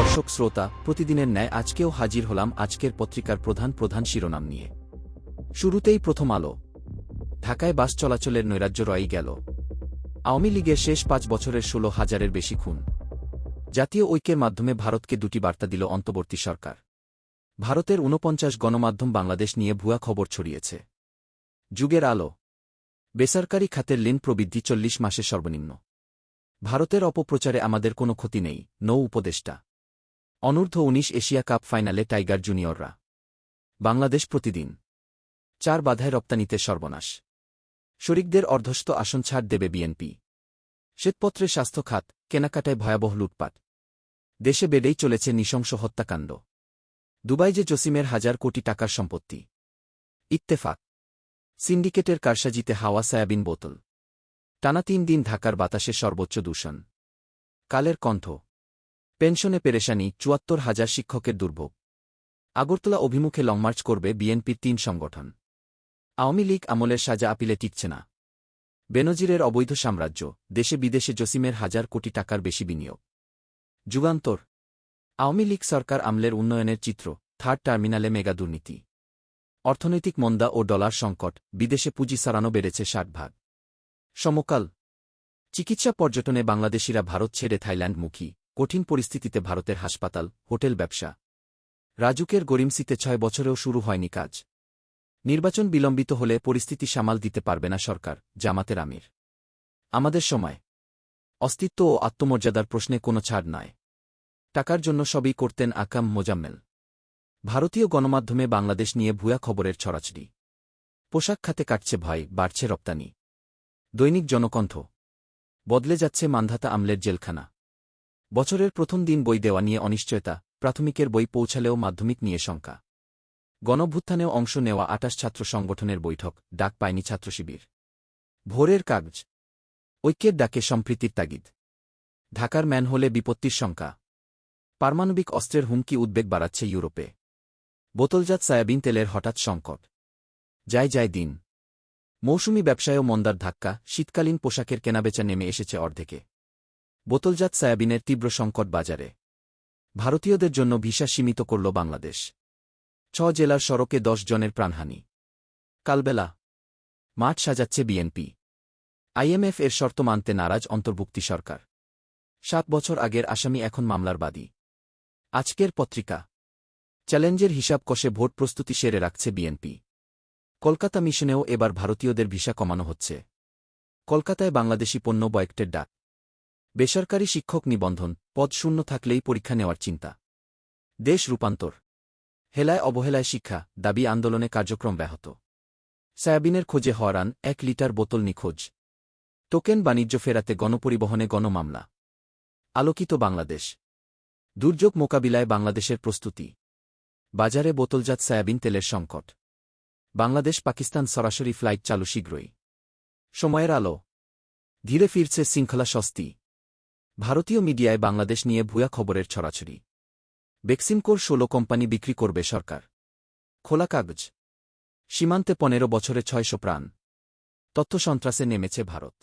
দর্শক শ্রোতা, প্রতিদিনের ন্যায় আজকেও হাজির হলাম আজকের পত্রিকার প্রধান প্রধান শিরোনাম নিয়ে। শুরুতেই প্রথম আলো। ঢাকায় বাস চলাচলের নৈরাজ্য রয়ই গেল। আওয়ামী লীগের শেষ পাঁচ বছরের ষোলো হাজারের বেশি খুন। জাতীয় ঐক্যের মাধ্যমে ভারতকে দুটি বার্তা দিল অন্তর্বর্তী সরকার। ভারতের ঊনপঞ্চাশ গণমাধ্যম বাংলাদেশ নিয়ে ভুয়া খবর ছড়িয়েছে। যুগের আলো। বেসরকারি খাতের ঋণ প্রবৃদ্ধি চল্লিশ মাসে সর্বনিম্ন। ভারতের অপপ্রচারে আমাদের কোনো ক্ষতি নেই, নৌ উপদেষ্টা। অনূর্ধ্ব উনিশ এশিয়া কাপ ফাইনালে টাইগার জুনিয়ররা। বাংলাদেশ প্রতিদিন। চার বাধায় রপ্তানিতে সর্বনাশ। শরিকদের অর্ধস্ত আসন ছাড় দেবে বিএনপি। শ্বেতপত্রে স্বাস্থ্য খাত, কেনাকাটায় ভয়াবহ লুটপাট। দেশে বেড়েই চলেছে নৃশংস হত্যাকাণ্ড। দুবাই যে জসিমের হাজার কোটি টাকার সম্পত্তি। ইত্তেফাক। সিন্ডিকেটের কারসাজিতে হাওয়া সায়াবিন বোতল। টানা তিন দিন ঢাকার বাতাসে সর্বোচ্চ দূষণ। কালের কণ্ঠ। পেনশনে পেরেশানি চুয়াত্তর হাজার শিক্ষকের দুর্ভোগ। আগরতলা অভিমুখে লংমার্চ করবে বিএনপির তিন সংগঠন। আওয়ামী লীগ আমলের সাজা আপিলে টিকছে না। বেনজিরের অবৈধ সাম্রাজ্য, দেশে বিদেশে জসিমের হাজার কোটি টাকার বেশি বিনিয়োগ। যুগান্তর। আওয়ামী লীগ সরকার আমলের উন্নয়নের চিত্র, থার্ড টার্মিনালে মেগা দুর্নীতি। অর্থনৈতিক মন্দা ও ডলার সংকট, বিদেশে পুঁজি সারানো বেড়েছে ষাট ভাগ। সমকাল। চিকিৎসা পর্যটনে বাংলাদেশিরা ভারত ছেড়ে থাইল্যান্ডমুখী। কঠিন পরিস্থিতিতে ভারতের হাসপাতাল, হোটেল ব্যবসা। রাজুকের গরিমসিতে ছয় বছরেও শুরু হয়নি কাজ। নির্বাচন বিলম্বিত হলে পরিস্থিতি সামাল দিতে পারবে না সরকার, জামাতের আমির। আমাদের সময়। অস্তিত্ব ও আত্মমর্যাদার প্রশ্নে কোনো ছাড় নয় টাকার জন্য সবই করতেন আকাম মোজাম্মেল। ভারতীয় গণমাধ্যমে বাংলাদেশ নিয়ে ভুয়া খবরের ছড়াছড়ি। পোশাক খাতে কাটছে ভয়, বাড়ছে রপ্তানি। দৈনিক জনকণ্ঠ। বদলে যাচ্ছে মান্ধাতা আমলের জেলখানা। বছরের প্রথম দিন বই দেওয়া নিয়ে অনিশ্চয়তা, প্রাথমিকের বই পৌঁছালেও মাধ্যমিক নিয়ে শঙ্কা। গণভ্যুত্থানেও অংশ নেওয়া আটাশ ছাত্র সংগঠনের বৈঠক, ডাক পায়নি ছাত্রশিবির ভোরের কাগজ। ঐক্যের ডাকে সম্প্রীতির তাগিদ। ঢাকার ম্যানহোলে বিপত্তির শঙ্কা। পারমাণবিক অস্ত্রের হুমকি উদ্বেগ বাড়াচ্ছে ইউরোপে। বোতলজাত সায়াবিন তেলের হঠাৎ সংকট। যায় যায় দিন। মৌসুমি ব্যবসায়ও মন্দার ধাক্কা, শীতকালীন পোশাকের কেনাবেচা নেমে এসেছে অর্ধেকে। বোতলজাত সায়াবিনের তীব্র সংকট বাজারে। ভারতীয়দের জন্য ভিসা সীমিত করল বাংলাদেশ। ছ জেলার সড়কে দশ জনের প্রাণহানি। কালবেলা। মাঠ সাজাচ্ছে বিএনপি। আইএমএফ এর শর্ত মানতে নারাজ অন্তর্ভুক্তি সরকার। সাত বছর আগের আসামি এখন মামলার বাদী। আজকের পত্রিকা। চ্যালেঞ্জের হিসাব কষে ভোট প্রস্তুতি সেরে রাখছে বিএনপি। কলকাতা মিশনেও এবার ভারতীয়দের ভিসা কমানো হচ্ছে। কলকাতায় বাংলাদেশি পণ্য বয়কটের ডাক। বেসরকারি শিক্ষক নিবন্ধন, পদ শূন্য থাকলেই পরীক্ষা নেওয়ার চিন্তা। দেশ রূপান্তর। হেলায় অবহেলায় শিক্ষা, দাবি আন্দোলনে কার্যক্রম ব্যাহত। সয়াবিনের খোঁজে হরান এক লিটার বোতল নিখোঁজ। টোকেন বাণিজ্য ফেরাতে গণপরিবহনে গণমামলা। আলোকিত বাংলাদেশ। দুর্যোগ মোকাবিলায় বাংলাদেশের প্রস্তুতি। বাজারে বোতলজাত সয়াবিন তেলের সংকট। বাংলাদেশ পাকিস্তান সরাসরি ফ্লাইট চালু শীঘ্রই। সময়ের আলো। ধীরে ফিরছে শৃঙ্খলা স্বস্তি। ভারতীয় মিডিয়ায় বাংলাদেশ নিয়ে ভুয়া খবরের ছড়াছড়ি। বেক্সিমকোর ষোলো কোম্পানি বিক্রি করবে সরকার। খোলা কাগজ। সীমান্তে পনেরো বছরে ছয়শো প্রাণ। তথ্য সন্ত্রাসে নেমেছে ভারত।